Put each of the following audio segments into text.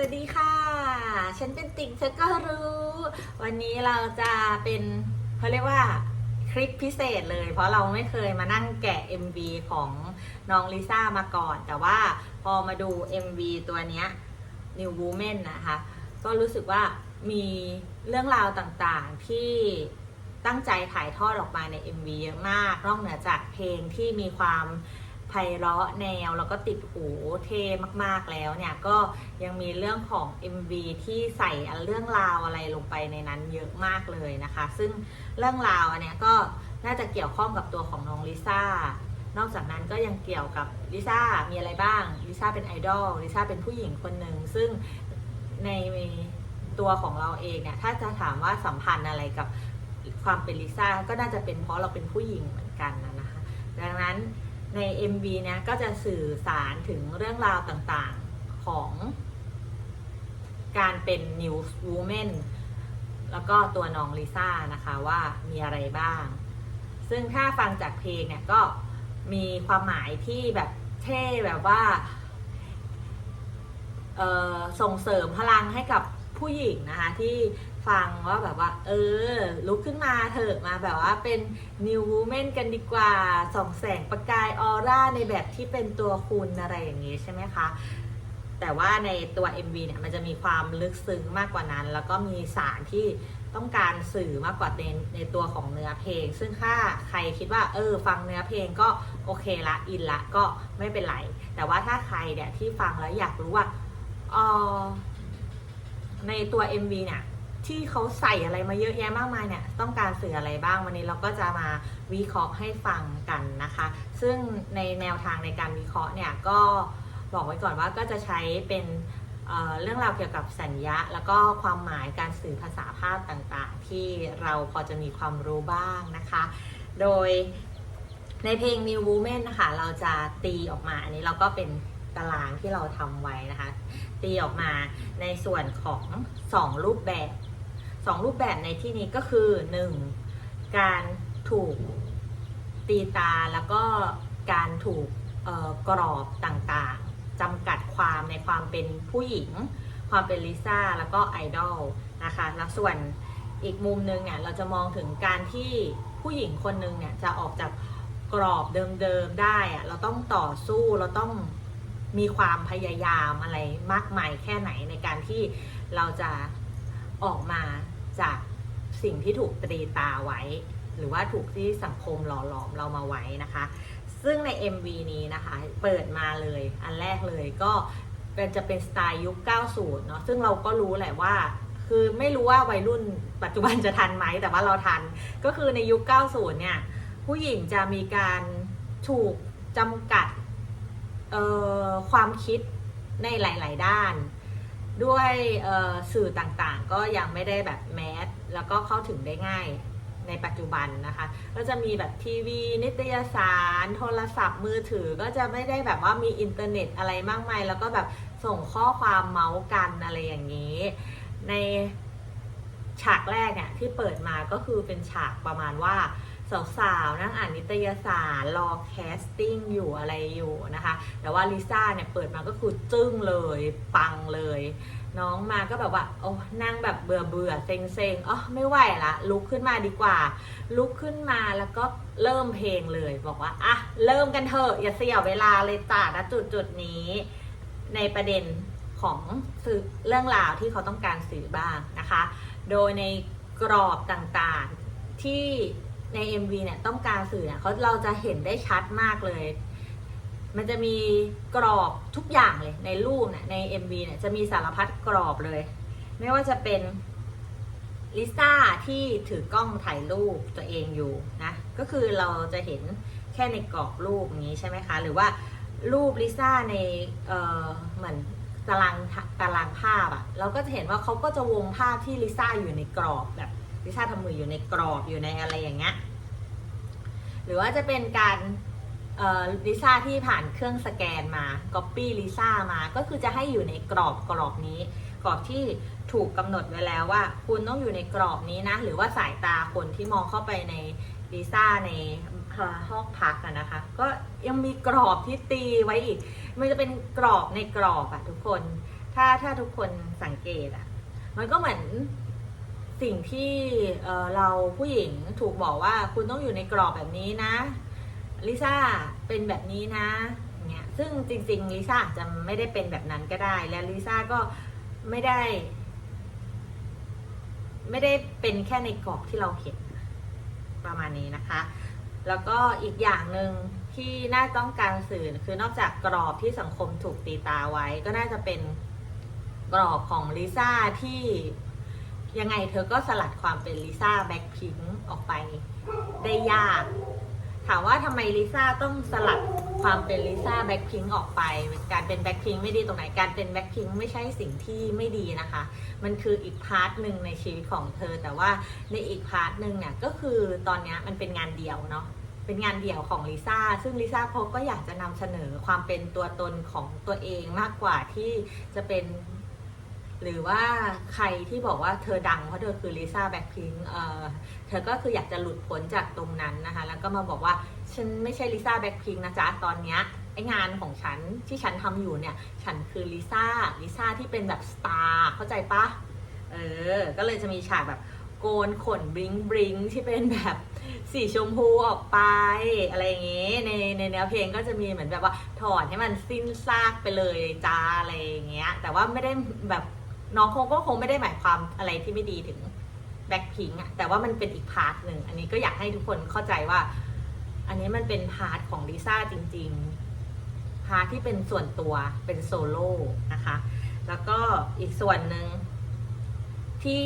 วัสดีค่ะ ฉันเป็นติ่งเธอก็รู้ วันนี้เราจะเป็นเขาเรียกว่าคลิปพิเศษเลย เพราะเราไม่เคยมานั่งแกะ MV ของน้องลิซ่ามาก่อน แต่ว่าพอมาดู MV ตัวเนี้ย New Woman นะคะ ก็รู้สึกว่ามีเรื่องราวต่างๆที่ตั้งใจถ่ายทอดออกมาใน MV เยอะมาก นอกเหนือจากเพลงที่มีความ ไพเราะแนวแล้วก็ติดหูเท่มากๆแล้วเนี่ยก็ยังมีเรื่องของ MV ที่ใส่เรื่องราวอะไรลงไปในนั้นเยอะมากเลยนะคะ ซึ่งเรื่องราวอันเนี้ยก็น่าจะเกี่ยวข้องกับตัวของน้องลิซ่านอกจากนั้นก็ยังเกี่ยวกับลิซ่ามีอะไรบ้างลิซ่าเป็นไอดอลลิซ่าเป็นผู้หญิงคนหนึ่งซึ่งในตัวของเราเองเนี่ยถ้าจะถามว่าสัมพันธ์อะไรกับความเป็นลิซ่าก็น่าจะเป็นเพราะเราเป็นผู้หญิงเหมือนกันนะนะคะดังนั้น ใน MV เนี่ยก็จะสื่อสารถึงเรื่องราวต่างๆของการเป็น New Woman แล้วก็ตัวน้องลิซ่านะคะว่ามีอะไรบ้าง ซึ่งถ้าฟังจากเพลงเนี่ยก็มีความหมายที่แบบเท่แบบว่าส่งเสริมพลังให้กับผู้หญิงนะคะที่ ฟังว่าแบบว่า เออ ลุกขึ้นมาเถอะมาแบบว่าเป็น New Woman กันดีกว่าส่องแสงประกายออร่าในแบบที่เป็นตัวคุณอะไรอย่างนี้ใช่ไหมคะ แต่ว่าในตัว MV เนี่ยมันจะมีความลึกซึ้งมากกว่านั้น แล้วก็มีสารที่ต้องการสื่อมากกว่าในในตัวของเนื้อเพลง ซึ่งถ้าใครคิดว่า เออ ฟังเนื้อเพลงก็โอเคละอินละก็ไม่เป็นไร แต่ว่าถ้าใครเนี่ยที่ฟังแล้วอยากรู้ว่าเออในตัว MV เนี่ย ที่เขาใส่อะไรมาเยอะแยะมากมายเนี่ยต้องการสื่ออะไรบ้างวันนี้เราก็จะมาวิเคราะห์ให้ฟังกันนะคะ ซึ่งในแนวทางในการวิเคราะห์เนี่ยก็บอกไว้ก่อนว่าก็จะใช้เป็นเรื่องราวเกี่ยวกับสัญญาแล้วก็ความหมายการสื่อภาษาภาพต่างๆ ที่เราพอจะมีความรู้บ้างนะคะ โดยในเพลง New Woman นะคะเราจะตีออกมา อันนี้เราก็เป็นตารางที่เราทำไว้นะคะ ตีออกมาในส่วนของ 2 รูปแบบ 2 รูปแบบในที่นี้ก็คือ 1. การถูกตีตาแล้วก็การถูกกรอบต่างๆจำกัดความในความเป็นผู้หญิง ความเป็นลิซ่าแล้วก็ไอดอลนะคะแล้วส่วนอีกมุมหนึงเนี่ยเราจะมองถึงการที่ผู้หญิงคนหนึ่งเนี่ยจะออกจากกรอบเดิมๆได้อะเราต้องต่อสู้เราต้องมีความพยายามอะไรมากมายแค่ไหนในการที่เราจะ ออกมาจากสิ่งที่ถูกตรีตาไว้ หรือว่าถูกที่สังคมหล่อหลอมเรามาไว้นะคะ ซึ่งใน MV นี้นะคะเปิดมาเลยอันแรกเลยก็เป็นจะเป็นสไตล์ยุค 90 เนาะซึ่งเราก็รู้แหละว่า คือไม่รู้ว่าวัยรุ่นปัจจุบันจะทันไหมแต่ว่าเราทัน ก็คือในยุค 90 เนี่ย ผู้หญิงจะมีการถูกจำกัดความคิดในหลาย ๆ ด้าน ด้วยสื่อต่างๆ ก็ยังไม่ได้แบบแมสแล้วก็เข้าถึงได้ง่ายในปัจจุบันนะคะ ก็จะมีแบบทีวี นิตยสาร โทรศัพท์มือถือก็จะไม่ได้แบบว่ามีอินเทอร์เน็ตอะไรมากมาย แล้วก็แบบส่งข้อความเมาส์กันอะไรอย่างนี้ ในฉากแรกเนี่ยที่เปิดมาก็คือเป็นฉากประมาณว่า สาวๆนั่งอ่านนิตยสารรอแคสติ้งอยู่อะไรอยู่นะคะ แต่ว่าลิซ่าเนี่ยเปิดมาก็คือจึ้งเลยปังเลย น้องมาก็แบบว่าโอ้นั่งแบบเบื่อเบื่อเซ็งเซ็งอ๋อไม่ไหวละลุกขึ้นมาดีกว่า ลุกขึ้นมาแล้วก็เริ่มเพลงเลยบอกว่าอะเริ่มกันเถอะอย่าเสียเวลาเลยจ้าณจุดจุดนี้ในประเด็นของสื่อเรื่องราวที่เขาต้องการสื่อบ้างนะคะ โดยในกรอบต่างๆที่ ใน MV เนี่ยต้องการสื่อเนี่ยเขาเราจะเห็นได้ชัดมากเลย มันจะมีกรอบทุกอย่างเลยในรูปเนี่ยใน MV เนี่ยจะมีสารพัดกรอบเลย ไม่ว่าจะเป็นลิซ่าที่ถือกล้องถ่ายรูปตัวเองอยู่นะ ก็คือเราจะเห็นแค่ในกรอบรูปอย่างนี้ใช่ไหมคะ หรือว่ารูปลิซ่าในเอ่อเหมือนตารางตารางภาพอะเราก็จะเห็นว่าเขาก็จะวงภาพที่ลิซ่าอยู่ในกรอบแบบ ลิซ่าทำมืออยู่ในกรอบอยู่ในอะไรอย่างเงี้ยหรือว่าจะเป็นการเอ่อลิซ่าที่ผ่านเครื่องสแกนมา Copy ลิซ่ามาก็คือจะให้อยู่ในกรอบกรอบนี้ กรอบที่ถูกกำหนดไว้แล้วว่า คุณต้องอยู่ในกรอบนี้นะ หรือว่าสายตาคนที่มองเข้าไปในลิซ่าในห้องพักนะคะ ก็ยังมีกรอบที่ตีไว้อีก มันจะเป็นกรอบในกรอบอะทุกคนถถ้าถ้าทุกคนสังเกตอะมันก็เหมือน สิ่งที่เราผู้หญิงถูกบอกว่าคุณต้องอยู่ในกรอบแบบนี้นะลิซ่าเป็นแบบนี้นะเงี้ยซึ่งจริงๆลิซ่าอาจจะไม่ได้เป็นแบบนั้นก็ได้ และลิซ่าก็ไม่ได้ ไม่ได้เป็นแค่ในกรอบที่เราเห็นประมาณนี้นะคะ แล้วก็อีกอย่างหนึ่งที่น่าต้องการสื่อคือนอกจากกรอบที่สังคมถูกตีตาไว้ ก็น่าจะเป็นกรอบของลิซ่าที่ ยังไงเธอก็สลัดความเป็นลิซ่าแบ็คพิงออกไปได้ยาก ถามว่าทำไมลิซ่าต้องสลัดความเป็นลิซ่าแบ็คพิงออกไป การเป็นแบ็คพิงไม่ดีตรงไหน การเป็นแบ็คพิงไม่ใช่สิ่งที่ไม่ดีนะคะ มันคืออีกพาร์ทหนึ่งในชีวิตของเธอ แต่ว่าในอีกพาร์ทหนึ่งเนี่ยก็คือตอนนี้มันเป็นงานเดี่ยวเนาะ เป็นงานเดี่ยวของลิซ่า ซึ่งลิซ่าเขาก็อยากจะนำเสนอความเป็นตัวตนของตัวเองมากกว่าที่จะเป็น หรือว่าใครที่บอกว่าเธอดังเพราะเธอคือลิซ่าแบ็คพิงเออเธอก็คืออยากจะหลุดพ้นจากตรงนั้นนะคะ แล้วก็มาบอกว่าฉันไม่ใช่ลิซ่าแบ็คพิงนะจ๊ะตอนเนี้ยไองานของฉันที่ฉันทำอยู่เนี่ย ฉันคือลิซ่าลิซ่าที่เป็นแบบสตาร์เข้าใจปะเออ ก็เลยจะมีฉากแบบโกนขนบลิงบลิงที่เป็นแบบสีชมพูออกไป อะไรอย่างเงี้ยในในเนื้อเพลงก็จะมีเหมือนแบบว่าถอดให้มันสิ้นซากไปเลยจ้าอะไรอย่างเงี้ยแต่ว่าไม่ได้แบบ น้องคงก็คงไม่ได้หมายความอะไรที่ไม่ดีถึงแบ็คพิงอะแต่ว่ามันเป็นอีกพาร์ทหนึ่ง อันนี้ก็อยากให้ทุกคนเข้าใจว่า อันนี้มันเป็นพาร์ทของลิซ่าจริง ๆ พาร์ทที่เป็นส่วนตัวเป็นโซโล่นะคะ แล้วก็อีกส่วนหนึ่ง ที่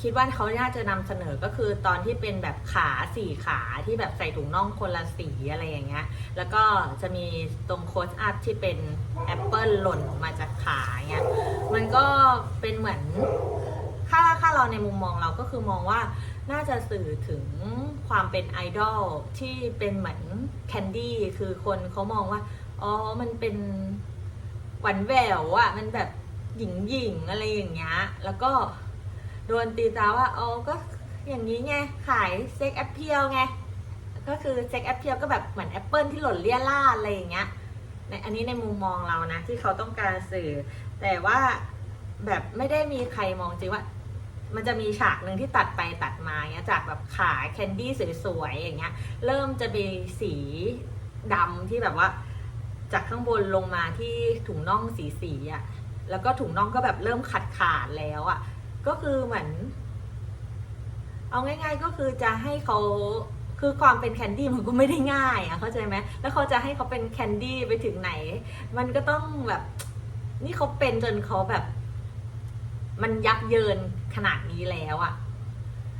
คิดว่าเขาน่าจะนำเสนอก็คือตอนที่เป็นแบบขาสี่ขาที่แบบใส่ถุงน่องคนละสีอะไรอย่างเงี้ย แล้วก็จะมีตรงโค้ชอัพที่เป็นแอปเปิลหล่นออกมาจากขาเงี้ย มันก็เป็นเหมือนถ้าถ้าเราในมุมมองเราก็คือมองว่าน่าจะสื่อถึงความเป็นไอดอลที่เป็นเหมือนแคนดี้คือคนเขามองว่า อ๋อ มันเป็นหวานแหววอะมันแบบหญิงหญิงอะไรอย่างเงี้ย แล้วก็ โดนตีตาว่าอ๋อก็อย่างนี้ไง ขายเซ็กแอปเพียลไง ก็คือเซ็กแอปเพียลก็แบบเหมือนแอปเปิลที่หล่นเลี่ยล่าอะไรอย่างเงี้ยในอันนี้ในมุมมองเรานะ ที่เขาต้องการสื่อ แต่ว่าแบบไม่ได้มีใครมองจริงว่า มันจะมีฉากหนึ่งที่ตัดไปตัดมาเงี้ยจากแบบขาแคนดี้สวยๆอย่างเงี้ย เริ่มจะมีสีดำที่แบบว่า จากข้างบนลงมาที่ถุงน่องสีสีๆอะ่ะแล้วก็ถุงน่องก็แบบเริ่มขาดขาดแล้วอะ่ะ ก็คือเหมือน เอาง่าย ๆ ก็คือจะให้เขาคือความเป็นแคนดี้มันก็ไม่ได้ง่ายอะเข้าใจไหมแล้วเขาจะให้เขาเป็นแคนดี้ไปถึงไหน มันก็ต้องแบบ นี่เขาเป็นจนเขาแบบ มันยับเยินขนาดนี้แล้วอะ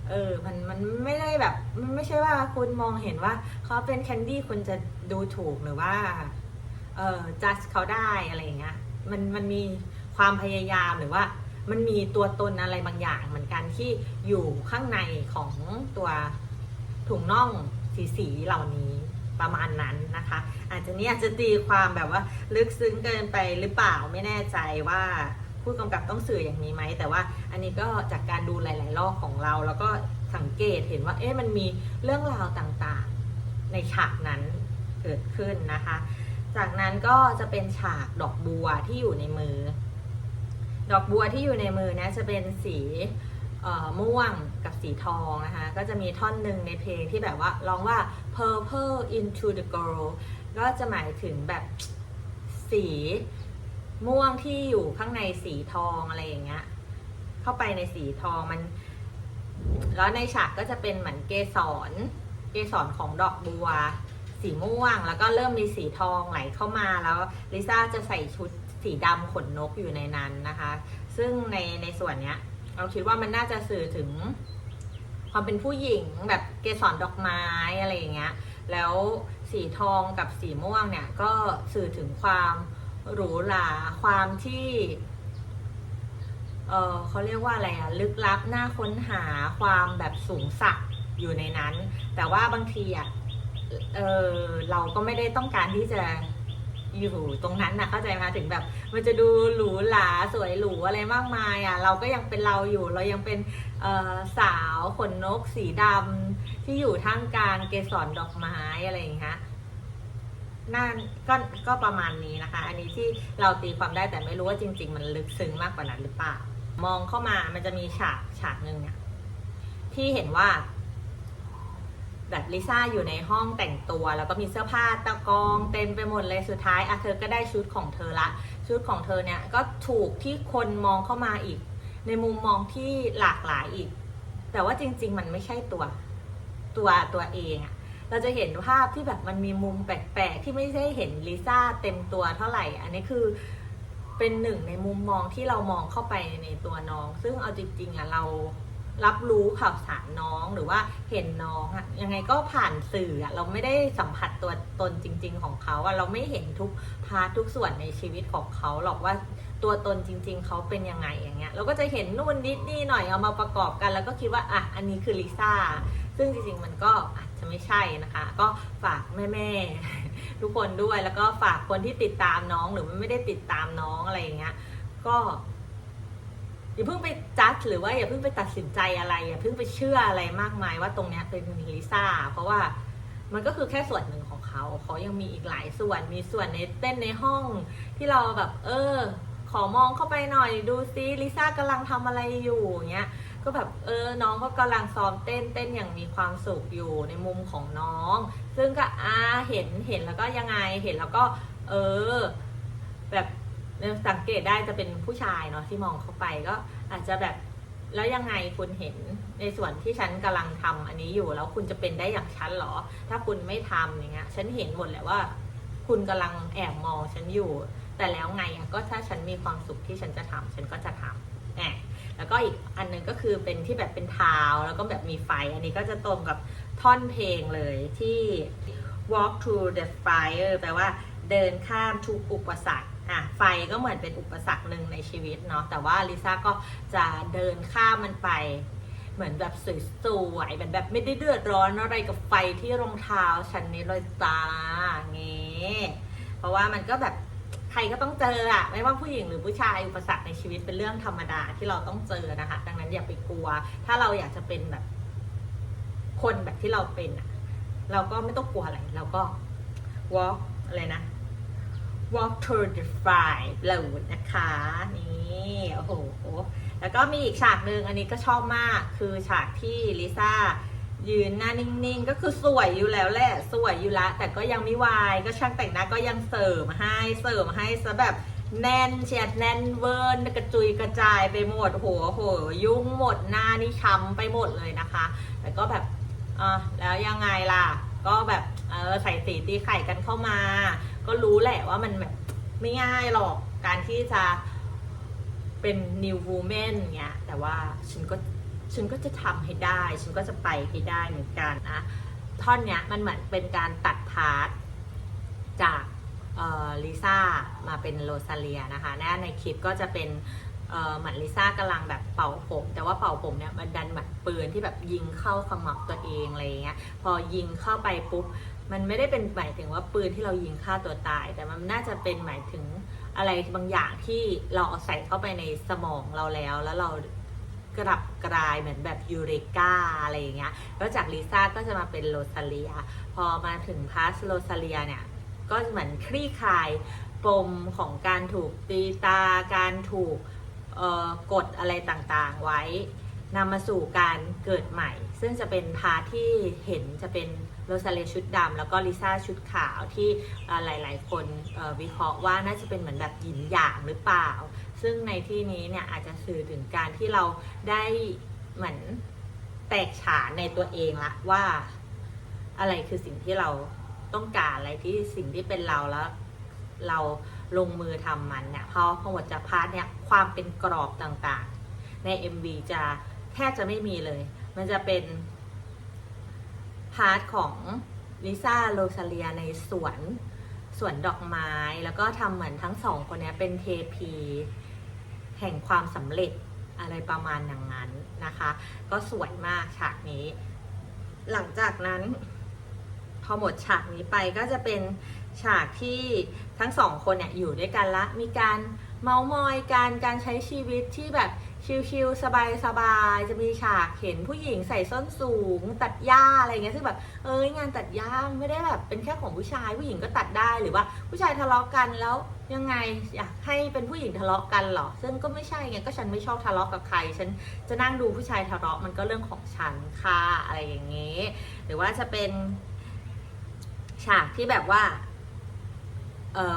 เออ มัน มันไม่ได้แบบ มันไม่ใช่ว่าคุณมองเห็นว่าเขาเป็นแคนดี้คุณจะดูถูกหรือว่า เออจัดเขาได้อะไรอย่างเงี้ย มัน มันมีความพยายามหรือว่า มันมีตัวตนอะไรบางอย่างเหมือนกันที่อยู่ข้างในของตัวถุงน่องสีสีเหล่านี้ประมาณนั้นนะคะ อาจจะนี่อาจจะตีความแบบว่าลึกซึ้งเกินไปหรือเปล่าไม่แน่ใจว่าผู้กำกับต้องสื่ออย่างนี้ไหม แต่ว่าอันนี้ก็จากการดูหลาย ๆ รอบของเรา แล้วก็สังเกตเห็นว่าเอ๊ะมันมีเรื่องราวต่างๆ ในฉากนั้นเกิดขึ้นนะคะ จากนั้นก็จะเป็นฉากดอกบัวที่อยู่ในมือ ดอกบัวที่อยู่ในมือนะจะเป็นสีม่วงกับสีทองนะคะ ก็จะมีท่อนหนึ่งในเพลงที่แบบว่าร้องว่า purple into the girl ก็จะหมายถึงแบบสีม่วงที่อยู่ข้างในสีทองอะไรอย่างเงี้ย เข้าไปในสีทองมัน แล้วในฉากก็จะเป็นเหมือนเกสร เกสรของดอกบัว สีม่วงแล้วก็เริ่มมีสีทองไหลเข้ามาแล้วลิซ่าจะใส่ชุด สีดำขนนกอยู่ในนั้นนะคะ ซึ่งในในส่วนเนี้ย เราคิดว่ามันน่าจะสื่อถึง ความเป็นผู้หญิงแบบเกสรดอกไม้อะไรอย่างเงี้ย แล้วสีทองกับสีม่วงเนี่ย ก็สื่อถึงความหรูหราความที่เออเขาเรียกว่าอะไรอะลึกลับน่าค้นหาความแบบสูงสักอยู่ในนั้น แต่ว่าบางทีอะเออเราก็ไม่ได้ต้องการที่จะ อยู่ตรงนั้นนะเข้าใจไหมถึงแบบ มันจะดูหรูหราสวยหรูอะไรมากมายอะเราก็ยังเป็นเราอยู่เรายังเป็นสาวขนนกสีดำที่อยู่ท่ามกลางเกสรดอกไม้อะไรอย่างเงี้ยน่าก็ก็ประมาณนี้นะคะ อันนี้ที่เราตีความได้แต่ไม่รู้ว่าจริง ๆ มันลึกซึ้งมากกว่านั้นหรือเปล่า มองเข้ามามันจะมีฉากฉากหนึ่งเนี่ยที่เห็นว่า แบบลิซ่าอยู่ในห้องแต่งตัว แล้วก็มีเสื้อผ้าตะกองเต็มไปหมดเลยสุดท้ายอะเธอก็ได้ชุดของเธอละ ชุดของเธอเนี่ยก็ถูกที่คนมองเข้ามาอีก ในมุมมองที่หลากหลายอีก แต่ว่าจริง ๆ มันไม่ใช่ตัวตัวตัวเองอะเราจะเห็นภาพที่แบบมันมีมุมแปลกๆที่ไม่ได้เห็นลิซ่าเต็มตัวเท่าไหร่ อันนี้คือเป็นหนึ่งในมุมมองที่เรามองเข้าไปในตัวน้อง ซึ่งเอาจริงๆอะเรา รับรู้ข่าวสารน้องหรือว่าเห็นน้องอะยังไงก็ผ่านสื่ออะเราไม่ได้สัมผัสตัวตนจริง ๆ ของเขาอะเราไม่เห็นทุกพาร์ททุกส่วนในชีวิตของเขาหรอกว่าตัวตนจริง ๆเขาเป็นยังไงอย่างเงี้ยเราก็จะเห็นนู่นนิดนี่หน่อยเอามาประกอบกัน แล้วก็คิดว่าอะอันนี้คือลิซ่าซึ่งจริงๆมันก็อาจจะไม่ใช่นะคะ ก็ฝากแม่ๆทุกคนด้วยแล้วก็ฝากคนที่ติดตามน้องหรือไม่ได้ติดตามน้องอะไรอย่างเงี้ยก็ อย่าเพิ่งไปจัดหรือว่าอย่าเพิ่งไปตัดสินใจอะไร อย่าเพิ่งไปเชื่ออะไรมากมายว่าตรงเนี้ยเป็นลิซ่า เพราะว่ามันก็คือแค่ส่วนหนึ่งของเขา เขายังมีอีกหลายส่วนมีส่วนในเต้นในห้องที่เราแบบ เออ ขอมองเข้าไปหน่อยดูซิลิซ่ากำลังทำอะไรอยู่อย่างเงี้ยก็แบบเออน้องก็กำลังซ้อมเต้นเต้นอย่างมีความสุขอยู่ในมุมของน้อง ซึ่งก็อาเห็นเห็นแล้วก็ยังไงเห็นแล้วก็ เออ แบบ สังเกตได้จะเป็นผู้ชายเนาะที่มองเข้าไปก็อาจจะแบบแล้วยังไงคุณเห็นในส่วนที่ฉันกำลังทำอันนี้อยู่แล้วคุณจะเป็นได้อย่างฉันเหรอ ถ้าคุณไม่ทำอย่างเงี้ยฉันเห็นหมดแหละว่า คุณกำลังแอบมองฉันอยู่ แต่แล้วไงก็ถ้าฉันมีความสุขที่ฉันจะทำฉันก็จะทำแหมแล้วก็อีกอันหนึงก็คือเป็นที่แบบเป็นเท้าแล้วก็แบบมีไฟ อันนี้ก็จะตรงกับท่อนเพลงเลยที่ walk through the fire แปลว่าเดินข้ามทุกอุปสรรค อะไฟก็เหมือนเป็นอุปสรรคหนึ่งในชีวิตเนาะแต่ว่าลิซ่าก็จะเดินข้ามมันไป เหมือนแบบสวยๆเหมือนแบบไม่ได้เดือดร้อนอะไรกับไฟที่รองเท้าฉันนี้เลยจ้าเงี้เพราะว่ามันก็แบบใครก็ต้องเจออะไม่ว่าผู้หญิงหรือผู้ชายอุปสรรคในชีวิตเป็นเรื่องธรรมดาที่เราต้องเจอนะคะ ดังนั้นอย่าไปกลัว ถ้าเราอยากจะเป็นแบบ คนแบบที่เราเป็นอะเราก็ไม่ต้องกลัวอะไรเราก็ walk อะไรนะ walk to the fire เรานะคะ นี่โอ้โห แล้วก็มีอีกฉากหนึ่งอันนี้ก็ชอบมากคือฉากที่ลิซ่ายืนหน้านิ่งๆ ก็คือสวยอยู่แล้วแหละ สวยอยู่ละแต่ก็ยังไม่วายก็ช่างแต่งหน้าก็ยังเสริมให้เสริมให้ซะแบบแน่นเชียดแน่นเวิร์นกระจุยกระจายไปหมดโหโห ยุ่งหมดหน้านี่ช้ำไปหมดเลยนะคะแต่ก็แบบอะแล้วยังไงล่ะ ก็แบบเออใส่สีตีไข่กันเข้ามา ก็รู้แหละว่ามันแบบไม่ง่ายหรอกการที่จะเป็น new woman เงี้ย แต่ว่าฉันก็ฉันก็จะทำให้ได้ ฉันก็จะไปให้ได้เหมือนกันนะ ท่อนเนี้ยมันเหมือนเป็นการตัดพาร์ทจากลิซ่ามาเป็นโรซาเลียนะคะและในคลิปก็จะเป็น หมือนลิซ่ากำลังแบบเป่าผม แต่ว่าเป่าผมเนี่ยมันดันเหมือนปืนที่แบบยิงเข้าขมับตัวเองอะไรเงี้ยพอยิงเข้าไปปุ๊บมันไม่ได้เป็นหมายถึงว่าปืนที่เรายิงฆ่าตัวตาย แต่มันน่าจะเป็นหมายถึงอะไรบางอย่างที่เราเอาใส่เข้าไปในสมองเราแล้ว แล้วเรากลับกลายเหมือนแบบยูเรกาอะไรอย่างเงี้ยแล้วจากลิซ่าก็จะมาเป็นโรซาเลีย พอมาถึงพาสโรซาเลียเนี่ยก็เหมือนคลี่คลายปมของการถูกตีตาการถูก กดอะไรต่างๆไว้นำมาสู่การเกิดใหม่ ซึ่งจะเป็นพาที่เห็นจะเป็นโรซาเลชุดดำแล้วก็ลิซ่าชุดขาวที่หลาย ๆ คนวิเคราะห์ว่าน่าจะเป็นเหมือนแบบหยินหยางหรือเปล่า ซึ่งในที่นี้เนี่ยอาจจะสื่อถึงการที่เราได้เหมือนแตกฉานในตัวเองละว่าอะไรคือสิ่งที่เราต้องการอะไรที่สิ่งที่เป็นเราแล้วเรา ลงมือทำมันเนี่ยเพอพอหมดจากพาร์ทเนี่ยความเป็นกรอบต่างๆ ใน MV จะแทบจะไม่มีเลย มันจะเป็นพาร์ทของลิซ่าโรซาเลียในสวนสวนดอกไม้ แล้วก็ทำเหมือนทั้งสองคนนี้เป็นเทพี แห่งความสำเร็จอะไรประมาณอย่างนั้นนะคะ ก็สวยมากฉากนี้ หลังจากนั้น พอหมดฉากนี้ไปก็จะเป็น ฉากที่ทั้งสองคนเนี่ยอยู่ด้วยกันละ มีการเมามอยการการใช้ชีวิตที่แบบชิลๆสบายๆจะมีฉากเห็นผู้หญิงใส่ส้นสูง ตัดหญ้าอะไรเงี้ยซึ่งแบบเอ้ยงานตัดหญ้าไม่ได้แบบเป็นแค่ของผู้ชาย ผู้หญิงก็ตัดได้หรือว่าผู้ชายทะเลาะกันแล้วยังไงอยากให้เป็นผู้หญิงทะเลาะกันเหรอ ซึ่งก็ไม่ใช่ไงก็ฉันไม่ชอบทะเลาะกับใคร ฉันจะนั่งดูผู้ชายทะเลาะมันก็เรื่องของฉันค่ะอะไรอย่างเงี้ หรือว่าจะเป็นฉากที่แบบว่า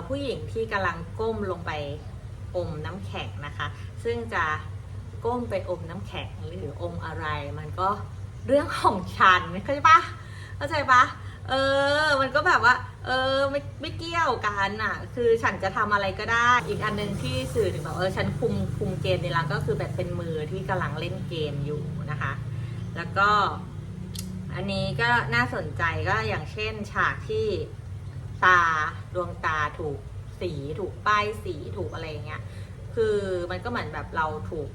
ผู้หญิงที่กำลังก้มลงไปอมน้ำแข็งนะคะ ซึ่งจะก้มไปอมน้ำแข็งหรืออมอะไรมันก็เรื่องของฉันเข้าใจปะเข้าใจปะเออ มันก็แบบว่า เออ ไม่ ไม่เกี่ยวกันอะ คือฉันจะทำอะไรก็ได้ อีกอันหนึ่งที่สื่อถึงแบบเออ ฉันคุม คุมเกมในร้านก็คือแบบเป็นมือที่กำลังเล่นเกมอยู่นะคะ แล้วก็ อันนี้ก็น่าสนใจก็อย่างเช่นฉากที่ ตาดวงตาถูกสีถูกป้ายสีถูกอะไรเงี้ย คือมันก็เหมือนแบบเราถูก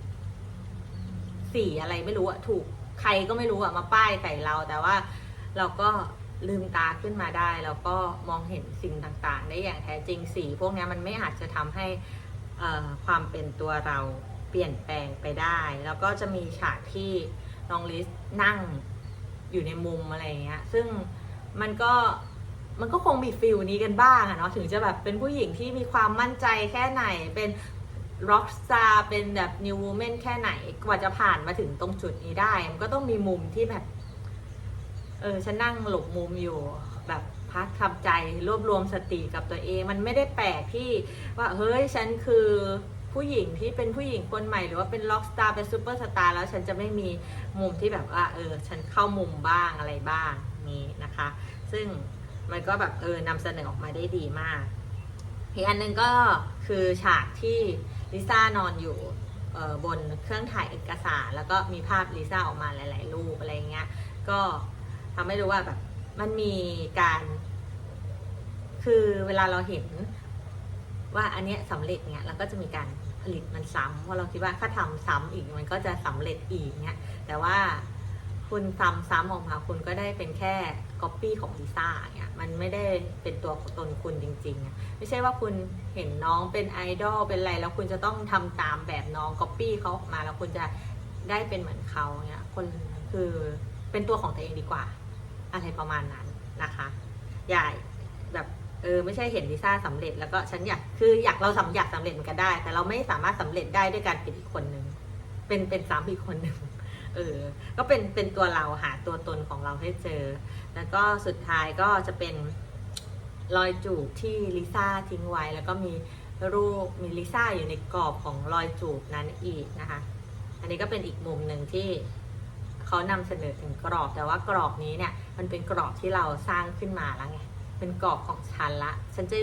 สีอะไรไม่รู้อะถูกใครก็ไม่รู้อะมาป้ายใส่เรา แต่ว่าเราก็ลืมตาขึ้นมาได้ แล้วก็มองเห็นสิ่งต่างๆ ได้อย่างแท้จริงสีพวกนี้มันไม่อาจจะทำให้ความเป็นตัวเราเปลี่ยนแปลงไปได้ แล้วก็จะมีฉากที่น้องลิสนั่งอยู่ในมุมอะไรเงี้ย ซึ่งมันก็ มันก็คงมีฟิลนี้กันบ้างอะเนาะถึงจะแบบเป็นผู้หญิงที่มีความมั่นใจแค่ไหนเป็นร็อกสตาร์เป็นแบบนิว w ู m มนแค่ไหนกว่าจะผ่านมาถึงตรงจุดนี้ได้ มันก็ต้องมีมุมที่แบบ เออ ฉันนั่งหลบมุมอยู่ แบบพักทำใจรวบรวมสติกับตัวเอง มันไม่ได้แปลกที่ว่า เฮ้ย ฉันคือผู้หญิงที่เป็นผู้หญิงคนใหม่หรือว่าเป็นล็อกสตาร์เป็นซูเปอร์สตาร์แล้วฉันจะไม่มีมุมที่แบบว่า เออ ฉันเข้ามุมบ้างอะไรบ้างนี้นะคะ ซึ่ง มันก็แบบเออนำเสนอออกมาได้ดีมากอีกอันหนึงก็คือฉากที่ลิซ่านอนอยู่บนเครื่องถ่ายเอกสาร แล้วก็มีภาพลิซ่าออกมาหลาย ๆ รูปอะไรเงี้ยก็ทำให้รู้ว่าแบบมันมีการ คือเวลาเราเห็นว่าอันเนี้ยสำเร็จเนี่ยเราก็จะมีการผลิตมันซ้ำเพราะเราคิดว่าถ้าทำซ้ำอีกมันก็จะสำเร็จอีกเนี่ยแต่ว่าคุณทำซ้ำออกมาคุณก็ได้เป็นแค่ ก๊อปปี้ของลิซ่าเนี่ยมันไม่ได้เป็นตัวตนคุณจริงๆ ไม่ใช่ว่าคุณเห็นน้องเป็นไอดอลเป็นอะไร แล้วคุณจะต้องทำตามแบบน้องก๊อปปี้เขาออกมา แล้วคุณจะได้เป็นเหมือนเขาเนี่ยคนคือเป็นตัวของตัวเองดีกว่า อะไรประมาณนั้นนะคะอย่าแบบเออไม่ใช่เห็นลิซ่าสำเร็จแล้วก็ฉันอยากคืออยากเราสำอยากสำเร็จมือนกันได้ แต่เราไม่สามารถสำเร็จได้ด้วยการเป็นอีกคนหนึ่งเป็นเป็นซ้ำอีกคนหนึ่งเออ ก็เป็นเป็นตัวเราหาตัวตนของเราให้เจอ แล้วก็สุดท้ายก็จะเป็นรอยจูบที่ลิซ่าทิ้งไว้ แล้วก็มีรูปมีลิซ่าอยู่ในกรอบของรอยจูบนั้นอีกนะคะ อันนี้ก็เป็นอีกมุมหนึ่งที่เขานำเสนอถึงกรอบ แต่ว่ากรอบนี้เนี่ย มันเป็นกรอบที่เราสร้างขึ้นมาแล้วไง เป็นกรอบของฉันละ ฉันจะ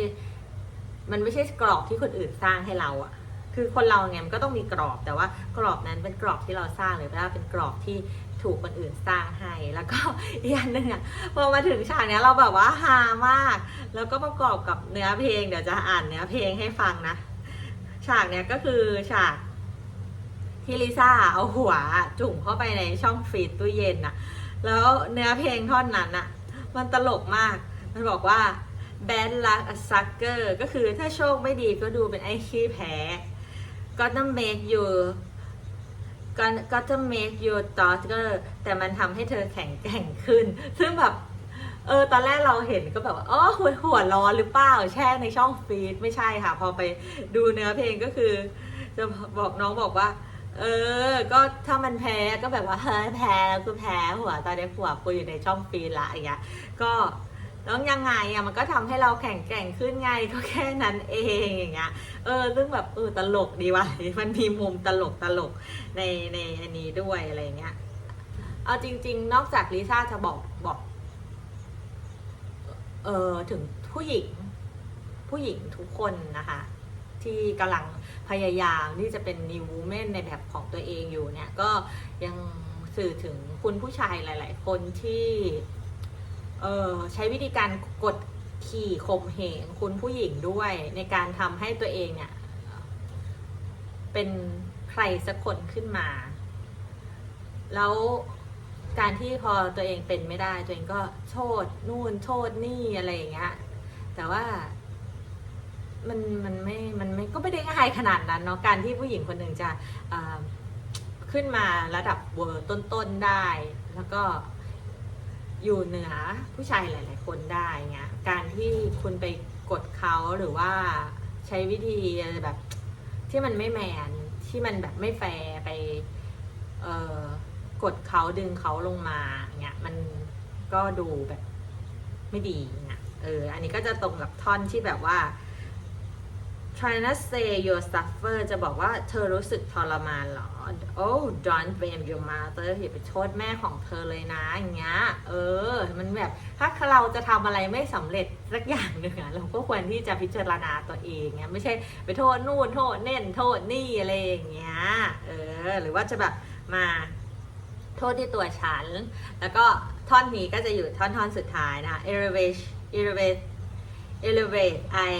มันไม่ใช่กรอบที่คนอื่นสร้างให้เราอะคือคนเราไงมันก็ต้องมีกรอบ แต่ว่ากรอบนั้นเป็นกรอบที่เราสร้างหรือว่าเป็นกรอบที่ ถูกคนอื่นสร้างให้ แล้วก็อีกอันหนึ่งอะพอมาถึงฉากเนี้ยเราแบบว่าฮามาก แล้วก็ประกอบกับเนื้อเพลงเดี๋ยวจะอ่านเนื้อเพลงให้ฟังนะ ฉากเนี้ยก็คือฉากที่ลิซ่าเอาหัวจุ่มเข้าไปในช่องฟรีซตู้เย็นน่ะ แล้วเนื้อเพลงท่อนนั้นน่ะ มันตลกมาก มันบอกว่า bad luck a sucker ก็คือถ้าโชคไม่ดีก็ดูเป็นไอ้ขี้แพ้ gotta make you gotta make your daughter แต่มันทำให้เธอแข็งแกร่งขึ้น ซึ่งแบบ เออ ตอนแรกเราเห็นก็แบบว่าอ๋อหัวหัวร้อนหรือเปล่า แช่ในช่องฟรีซไม่ใช่ค่ะ พอไปดูเนื้อเพลงก็คือ จะบอกน้องบอกว่า เออ ก็ถ้ามันแพ้ก็แบบว่าเฮ้ยแพ้แล้วคือแพ้หัวตอนนี้หัวกูอยู่ในช่องฟรีซละอย่างเงี้ยก็ แล้วยังไงอะมันก็ทำให้เราแข็งแกร่งขึ้นไงก็แค่นั้นเองอย่างเงี้ยเออซึ่งแบบเออตลกดีว่ะมันมีมุมตลกตลกในในอันนี้ด้วยอะไรเงี้ยเอาจริง ๆ นอกจากลิซ่าจะบอกบอกเออถึงผู้หญิงผู้หญิงทุกคนนะคะที่กำลังพยายามที่จะเป็น new woman ในแบบของตัวเองอยู่เนี่ย ก็ยังสื่อถึงคุณผู้ชายหลาย ๆ คนที่ เออใช้วิธีการกดขี่ข่มเหงคุณผู้หญิงด้วยในการทำให้ตัวเองเนี่ย เป็นใครสักคนขึ้นมา แล้วการที่พอตัวเองเป็นไม่ได้ ตัวเองก็โทษนู่นโทษนี่อะไรอย่างเงี้ยแต่ว่ามันมันไม่มันไม่ก็ไม่ได้ง่ายขนาดนั้นเนาะการที่ผู้หญิงคนหนึ่งจะขึ้นมาระดับเวอร์ต้นๆได้ แล้วก็ อยู่เหนือผู้ชายหลาย ๆ คนได้เงี้ยการที่คุณไปกดเขาหรือว่าใช้วิธีแบบที่มันไม่แมนที่มันแบบไม่แฟร์ไปเอ่อกดเขาดึงเขาลงมาเงี้ยมันก็ดูแบบไม่ดีเงี้ยเอออันนี้ก็จะตรงกับท่อนที่แบบว่า try not say you suffer จะบอกว่าเธอรู้สึกทรมานเหรอ oh don't blame your mother อย่าไปโทษแม่ของเธอเลยนะอย่างเงี้ย เออ มันแบบ ถ้าเราจะทำอะไรไม่สำเร็จสักอย่างหนึ่งอะเราก็ควรที่จะพิจารณาตัวเองเงี้ย ไม่ใช่ไปโทษนู่นโทษเน่นโทษนี่อะไรอย่างเงี้ย เออ หรือว่าจะแบบมาโทษที่ตัวฉัน แล้วก็ท่อนนี้ก็จะอยู่ท่อนท่อนสุดท้ายนะคะ elevate elevate elevate I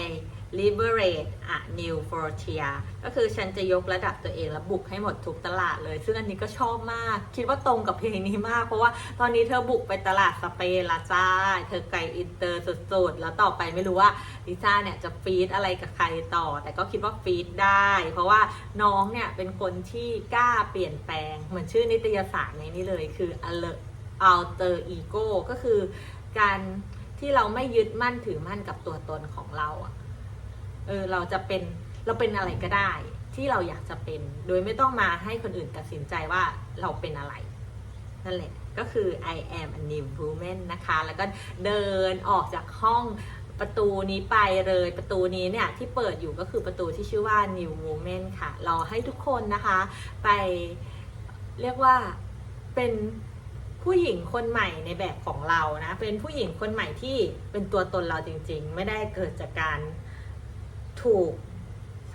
liberate a new frontier ก็คือฉันจะยกระดับตัวเองและบุกให้หมดทุกตลาดเลย ซึ่งอันนี้ก็ชอบมาก คิดว่าตรงกับเพลงนี้มาก เพราะว่าตอนนี้เธอบุกไปตลาดสเปนละจ้า เธอไกลอินเตอร์สุดๆ แล้วต่อไปไม่รู้ว่าลิซ่าเนี่ยจะฟีดอะไรกับใครต่อ แต่ก็คิดว่าฟีดได้ เพราะว่าน้องเนี่ยเป็นคนที่กล้าเปลี่ยนแปลง เหมือนชื่อนิตยสารในนี้เลยคือ alert alter ego ก็คือการที่เราไม่ยึดมั่นถือมั่นกับตัวตนของเราอะ เออเราจะเป็นเราเป็นอะไรก็ได้ ที่เราอยากจะเป็น โดยไม่ต้องมาให้คนอื่นตัดสินใจว่าเราเป็นอะไร นั่นแหละก็คือ I am a new woman นะคะ แล้วก็เดินออกจากห้องประตูนี้ไปเลยประตูนี้เนี่ยที่เปิดอยู่ก็คือประตูที่ชื่อว่า new woman ค่ะ เราให้ทุกคนนะคะ ไปเรียกว่าเป็นผู้หญิงคนใหม่ในแบบของเรานะ เป็นผู้หญิงคนใหม่ที่เป็นตัวตนเราจริง ๆ ไม่ได้เกิดจากการ ถูก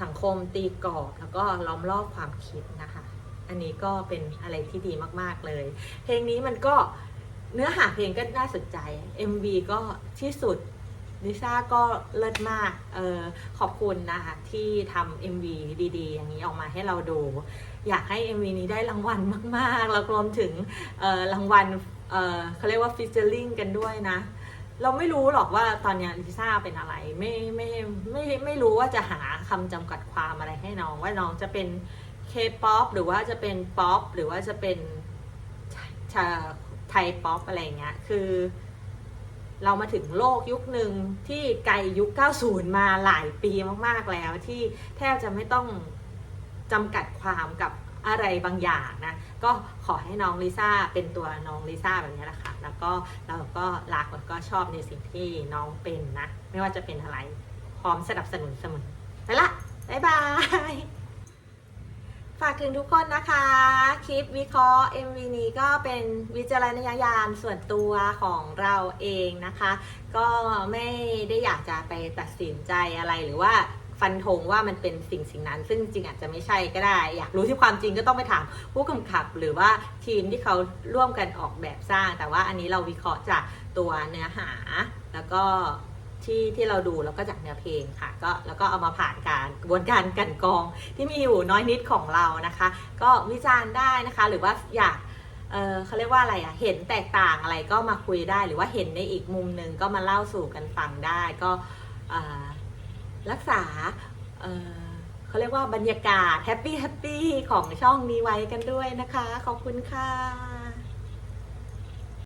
สังคมตีกรอบแล้วก็ล้อมรอบความคิดนะคะ อันนี้ก็เป็นอะไรที่ดีมากๆเลย เพลงนี้มันก็เนื้อหาเพลงก็น่าสนใจ MV ก็ที่สุดลิซ่าก็เลิศมากเออขอบคุณนะคะที่ทำ MV ดีๆ อย่างนี้ออกมาให้เราดู อยากให้ MV นี้ได้รางวัลมากๆ แล้วรวมถึงรางวัลเเขาเรียกว่าฟิชเจอร์ลิงกันด้วยนะ เราไม่รู้หรอกว่าตอนนี้ลิซ่าเป็นอะไร ไม่ไม่ไม่ไม่รู้ว่าจะหาคำจำกัดความอะไรให้น้องว่าน้องจะเป็นเคป๊อปหรือว่าจะเป็นป๊อปหรือว่าจะเป็นไทยป๊อปอะไรเงี้ยคือ เรามาถึงโลกยุคหนึ่งที่ไกลยุค 90 มาหลายปีมาก ๆ แล้วที่แทบจะไม่ต้องจำกัดความกับ อะไรบางอย่างนะก็ขอให้น้องลิซ่าเป็นตัวน้องลิซ่าแบบนี้แหละค่ะแล้วก็เราก็รักแล้วก็ชอบในสิ่งที่น้องเป็นนะไม่ว่าจะเป็นอะไรพร้อมสนับสนุนเสมอไปละบ๊ายบายฝากถึงทุกคนนะคะ คลิปวิเคราะห์ MV นี้ก็เป็นวิจารณญาณส่วนตัวของเราเองนะคะ ก็ไม่ได้อยากจะไปตัดสินใจอะไรหรือว่า ฟันธงว่ามันเป็นสิ่งสิ่งนั้น ซึ่งจริงอาจจะไม่ใช่ก็ได้ อยากรู้ที่ความจริงก็ต้องไปถามผู้กำกับ หรือว่าทีมที่เขาร่วมกันออกแบบสร้าง แต่ว่าอันนี้เราวิเคราะห์จากตัวเนื้อหา แล้วก็ที่ที่เราดูแล้วก็จากเนื้อเพลงค่ะก็แล้วก็เอามาผ่านการกระบวนการกันกรองที่มีอยู่น้อยนิดของเรานะคะ ก็วิจารณ์ได้นะคะ หรือว่าอยากเออเขาเรียกว่าอะไรอะเห็นแตกต่างอะไรก็มาคุยได้ หรือว่าเห็นในอีกมุมหนึ่งก็มาเล่าสู่กันฟังได้ก็อ่า รักษาเเขาเรียกว่าบรรยากาศแฮปปี้แฮปปี้ของช่องนี้ไว้กันด้วยนะคะ ขอบคุณค่ะ